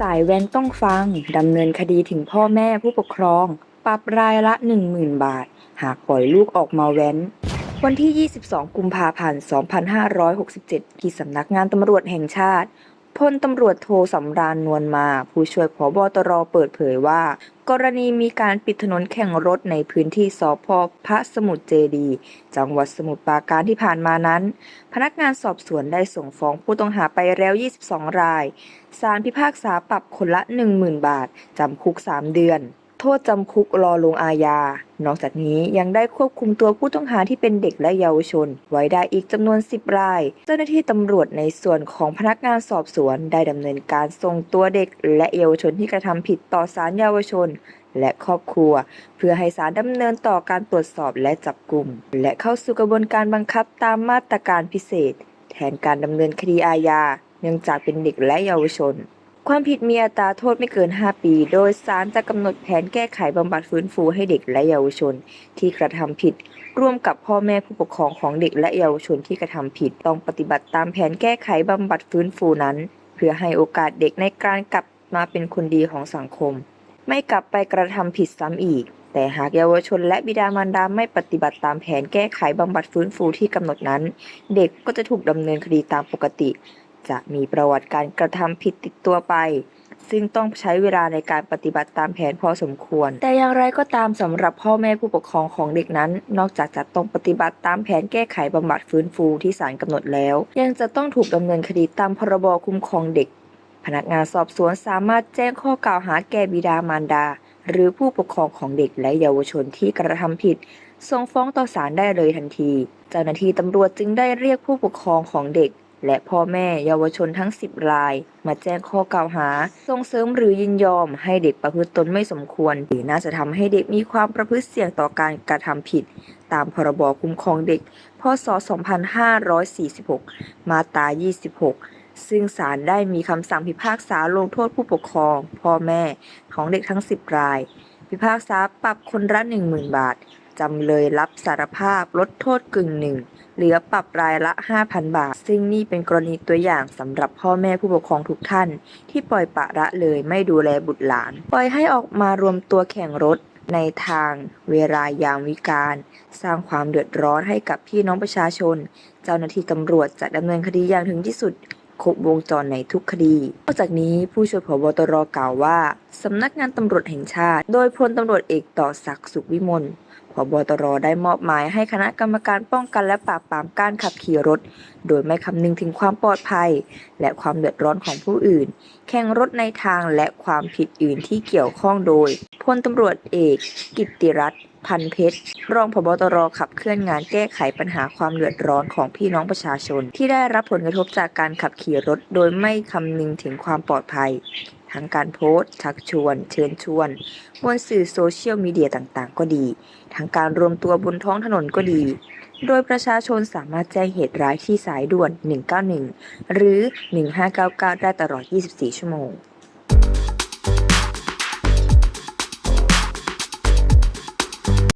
สายแว้นต้องฟัง ดำเนินคดีถึงพ่อแม่ผู้ปกครอง ปรับรายละ 10,000 บาท หากปล่อยลูกออกมาแว้น วันที่ 22 กุมภาพันธ์ 2567 ที่สำนักงานตำรวจแห่งชาติ พลตำรวจโทสำราญนวลมา ผู้ช่วยผบตรเปิดเผยว่า กรณีมีการปิดถนนแข่งรถในพื้นที่สพพระสมุทรเจดี จังหวัดสมุทรปราการที่ผ่านมานั้น พนักงานสอบสวนได้ส่งฟ้องผู้ต้องหาไปแล้ว 22 รายศาลพิพากษาปรับคนละ 10,000 บาท จำคุก 3 เดือน ษจำคุกรอลงอาญา นอกจากนี้ยังได้ควบคุมตัวผู้ต้องหาที่เป็นเด็กและเยาวชน ไว้ได้อีกจำนวน 10 ราย เจ้าหน้าที่ตำรวจในส่วนของพนักงานสอบสวนได้ดำเนินการส่งตัวเด็ก และเยาวชนที่กระทำผิดต่อศาลเยาวชน และครอบครัว เพื่อให้ศาลดำเนินต่อการตรวจสอบและจับกลุ่ม และเข้าสู่กระบวนการบังคับตามมาตรการพิเศษ แทนการดำเนินคดีอาญาเนื่องจากเป็นเด็กและเยาวชน ความผิดมีอัตราโทษไม่เกิน 5 ปี โดยศาลจะกำหนดแผนแก้ไขบำบัดฟื้นฟูให้เด็กและเยาวชน ที่กระทำผิด ร่วมกับพ่อแม่ผู้ปกครองของเด็กและเยาวชนที่กระทำผิด ต้องปฏิบัติตามแผนแก้ไขบำบัดฟื้นฟูนั้น เพื่อให้โอกาสเด็กในการกลับมาเป็นคนดีของสังคม ไม่กลับไปกระทำผิดซ้ำอีก แต่หากเยาวชนและบิดามารดาไม่ปฏิบัติตามแผนแก้ไขบำบัดฟื้นฟูที่กำหนดนั้น เด็กก็จะถูกดำเนินคดีตามปกติ จะมีประวัติการกระทำผิดติดตัวไป ซึ่งต้องใช้เวลาในการปฏิบัติตามแผนพอสมควร แต่อย่างไรก็ตามสำหรับพ่อแม่ผู้ปกครองของเด็กนั้น นอกจากจะต้องปฏิบัติตามแผนแก้ไขบำบัดฟื้นฟูที่ศาลกำหนดแล้ว ยังจะต้องถูกดำเนินคดีตามพรบคุ้มครองเด็ก พนักงานสอบสวนสามารถแจ้งข้อกล่าวหาแก่บิดามารดา หรือผู้ปกครองของเด็กและเยาวชนที่กระทำผิดส่งฟ้องต่อศาลได้เลยทันที เจ้าหน้าที่ตำรวจจึงได้เรียกผู้ปกครองของเด็ก และพ่อแม่เยาวชนทั้ง 10 ราย มาแจ้งข้อกล่าวหา ส่งเสริมหรือยินยอมให้เด็กประพฤติตนไม่สมควร หรือน่าจะทำให้เด็กมีความประพฤติเสี่ยงต่อการกระทำผิด ตามพรบคุ้มครองเด็ก พศ 2546 มาตรา 26 ซึ่งศาลได้มีคำสั่งพิพากษาลงโทษผู้ปกครอง พ่อแม่ของเด็กทั้ง 10 ราย พิพากษาปรับคนละ 10,000 บาท จำเลยรับสารภาพลดโทษกึ่งหนึ่งเหลือปรับรายละ 5,000 บาท ซึ่งนี่เป็นกรณีตัวอย่างสำหรับพ่อแม่ผู้ปกครองทุกท่าน ที่ปล่อยปะละเลยไม่ดูแลบุตรหลาน ปล่อยให้ออกมารวมตัวแข่งรถในทางเวลายามวิการ สร้างความเดือดร้อนให้กับพี่น้องประชาชน เจ้าหน้าที่ตำรวจจะดำเนินคดีอย่างถึงที่สุด ครบวงจรในทุกคดีนอกจากนี้ผู้ช่วยผบตรกล่าวว่าสำนักงานตำรวจแห่งชาติ โดยพลตำรวจเอกต่อศักดิ์สุขวิมลผบตรได้มอบหมายให้คณะกรรมการป้องกันและปราบปรามการขับขี่รถ โดยไม่คำนึงถึงความปลอดภัย และความเดือดร้อนของผู้อื่น แข่งรถในทางและความผิดอื่นที่เกี่ยวข้องโดยพลตำรวจเอก กิตติรัตน์ พันเพชร รองผบตรขับเคลื่อนงานแก้ไขปัญหาความเดือดร้อนของพี่น้องประชาชน ที่ได้รับผลกระทบจากการขับขี่รถ โดยไม่คำนึงถึงความปลอดภัย ทั้งการโพสต์ ชักชวน เชิญชวนบนสื่อโซเชียลมีเดียต่างๆ ก็ดี ทั้งการรวมตัวบนท้องถนนก็ดี โดยประชาชนสามารถแจ้งเหตุร้ายที่สายด่วน 191 หรือ 1599 ได้ตลอด 24 ชั่วโมง